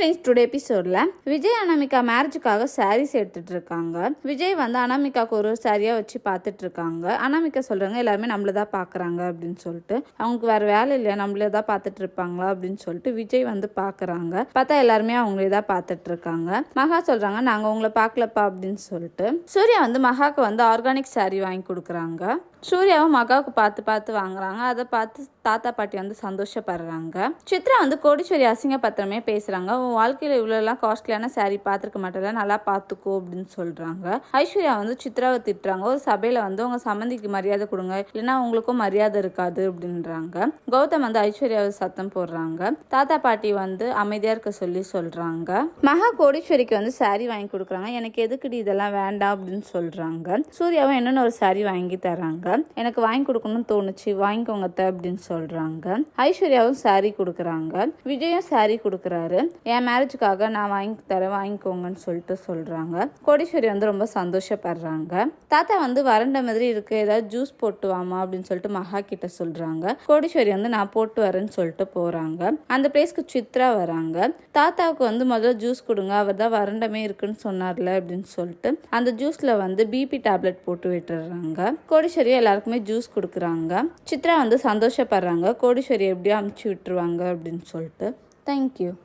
Friends today எபிசோடில் விஜய் அனாமிகா மேரேஜுக்காக சாரீஸ் எடுத்துகிட்டு இருக்காங்க விஜய் வந்து அனாமிகாவுக்கு ஒரு சாரியாக வச்சு பார்த்துட்டு இருக்காங்க அனாமிகா சொல்கிறாங்க எல்லாருமே நம்மள தான் பார்க்குறாங்க அப்படின்னு சொல்லிட்டு. அவங்களுக்கு வேறு வேலை இல்லையா? நம்மளே தான் பார்த்துட்டு இருப்பாங்களா அப்படின்னு சொல்லிட்டு விஜய் வந்து பார்க்குறாங்க. பார்த்தா எல்லாருமே அவங்களே தான் பார்த்துட்டு இருக்காங்க மகா சொல்கிறாங்க நாங்கள் உங்களை பார்க்கலப்பா அப்படின்னு சொல்லிட்டு. சூர்யா வந்து மகாக்கு வந்து ஆர்கானிக் saree வாங்கி கொடுக்குறாங்க. சூர்யாவும் மகாவுக்கு பார்த்து பார்த்து வாங்குறாங்க. அதை பார்த்து தாத்தா பாட்டி வந்து சந்தோஷப்படுறாங்க. சித்ரா வந்து கோடீஸ்வரி அசிங்க பத்திரமே பேசுறாங்க. உன் வாழ்க்கையில் இவ்வளோலாம் காஸ்ட்லியான சாரீ பார்த்துருக்க மாட்டேல நல்லா பார்த்துக்கோ அப்படின்னு சொல்கிறாங்க ஐஸ்வர்யா வந்து சித்ராவை திட்டுறாங்க. ஒரு சபையில் வந்து உங்கள் சம்மந்திக்கு மரியாதை கொடுங்க இல்லைன்னா உங்களுக்கும் மரியாதை இருக்காது அப்படின்றாங்க. கௌதம் வந்து ஐஸ்வர்யாவை சத்தம் போடுறாங்க. தாத்தா பாட்டி வந்து அமைதியாக இருக்க சொல்லி சொல்கிறாங்க மகா கோடீஸ்வரிக்கு வந்து சாரீ வாங்கி கொடுக்குறாங்க. எனக்கு எதுக்குடி இதெல்லாம் வேண்டாம் அப்படின்னு சொல்கிறாங்க சூர்யாவும் என்னென்னு ஒரு saree வாங்கி தராங்க எனக்கு வாங்கி கொடுக்கணும்னு தோணுச்சு வாங்கிக்கோங்க அப்படின்னு சொல்கிறாங்க ஐஸ்வர்யாவும் saree கொடுக்குறாங்க. விஜயும் saree கொடுக்குறாரு. என் மேரேஜுக்காக நான் வாங்கி தரேன் வாங்கிக்கோங்கன்னு சொல்லிட்டு சொல்கிறாங்க கோடீஸ்வரி வந்து ரொம்ப சந்தோஷப்படுறாங்க. தாத்தா வந்து வறண்ட மாதிரி இருக்கு ஏதாவது ஜூஸ் போட்டு வாமா அப்படின்னு சொல்லிட்டு மகா கிட்ட சொல்கிறாங்க கோடீஸ்வரி வந்து நான் போட்டு வரேன்னு சொல்லிட்டு போகிறாங்க அந்த பிளேஸ்க்கு சித்ரா வராங்க. தாத்தாவுக்கு வந்து முதல்ல ஜூஸ் கொடுங்க அவர் தான் வறண்டமே இருக்குன்னு சொன்னார்ல அப்படின்னு சொல்லிட்டு அந்த ஜூஸில் வந்து பிபி டேப்லெட் போட்டு விட்டுறாங்க. கோடீஸ்வரி எல்லாருக்குமே ஜூஸ் கொடுக்குறாங்க. சித்ரா வந்து சந்தோஷப்படுறாங்க. கோடீஸ்வரி எப்படியோ அமுச்சு விட்டுருவாங்க அப்படின்னு சொல்லிட்டு. தேங்க்யூ